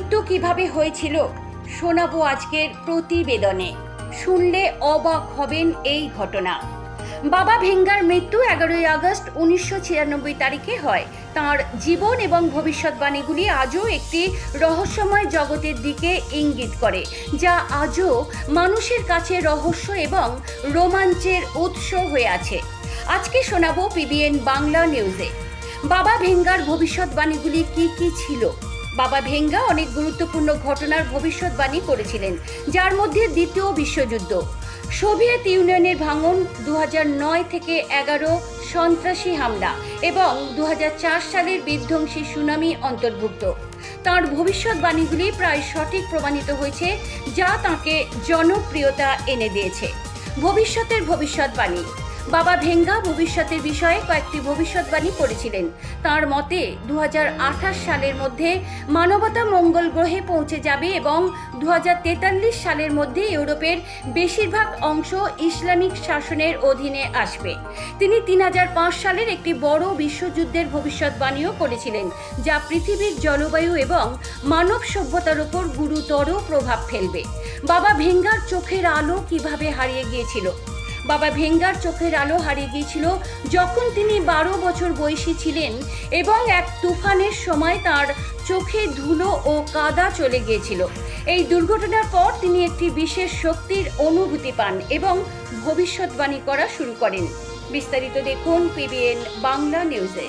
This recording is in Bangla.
কীভাবে হয়েছিল শোনাবো আজকের প্রতিবেদনে। শুনলে অবাক হবেন এই ঘটনা। বাবা ভেঙ্গার মৃত্যু এগারোই আগস্ট উনিশশো ছিয়ানব্বই তারিখে হয়। তার জীবন এবং ভবিষ্যৎবাণীগুলি আজও একটি রহস্যময় জগতের দিকে ইঙ্গিত করে, যা আজও মানুষের কাছে রহস্য এবং রোমাঞ্চের উৎস হয়ে আছে। আজকে শোনাবো পিবিএন বাংলা নিউজে। বাবা ভেঙ্গার ভবিষ্যৎবাণীগুলি কি কি ছিল? বাবা ভেঙ্গা অনেক গুরুত্বপূর্ণ ঘটনার ভবিষ্যৎবাণী করেছিলেন, যার মধ্যে দ্বিতীয় বিশ্বযুদ্ধ। সোভিয়েত ইউনিয়নের ভাঙন দু থেকে এগারো সন্ত্রাসী হামলা এবং দু হাজার চার সালের বিধ্বংসী সুনামি অন্তর্ভুক্ত। তার ভবিষ্যৎবাণীগুলি প্রায় সঠিক প্রমাণিত হয়েছে, যা তাকে জনপ্রিয়তা এনে দিয়েছে। ভবিষ্যতের ভবিষ্যৎবাণী। বাবা ভেঙ্গা ভবিষ্যতের বিষয়ে কয়েকটি ভবিষ্যৎবাণী করেছিলেন। তার মতে দু হাজার আঠাশ সালের মধ্যে মানবতা মঙ্গল গ্রহে পৌঁছে যাবে এবং দু হাজার তেতাল্লিশ সালের মধ্যে ইউরোপের বেশিরভাগ অংশ ইসলামিক শাসনের অধীনে আসবে। তিনি তিন হাজার পাঁচ সালের একটি বড় বিশ্বযুদ্ধের ভবিষ্যৎবাণীও করেছিলেন, যা পৃথিবীর জলবায়ু এবং মানব সভ্যতার উপর গুরুতর প্রভাব ফেলবে। বাবা ভেঙ্গার চোখের আলো কীভাবে হারিয়ে গিয়েছিল? বাবা ভেঙ্গার চোখের আলো হারিয়ে গিয়েছিল যখন তিনি বারো বছর বয়সী ছিলেন এবং এক তুফানের সময় তার চোখে ধুলো ও কাদা চলে গিয়েছিল। এই দুর্ঘটনার পর তিনি একটি বিশেষ শক্তির অনুভূতি পান এবং ভবিষ্যৎবাণী করা শুরু করেন। বিস্তারিত দেখুন পিবিএন বাংলা নিউজে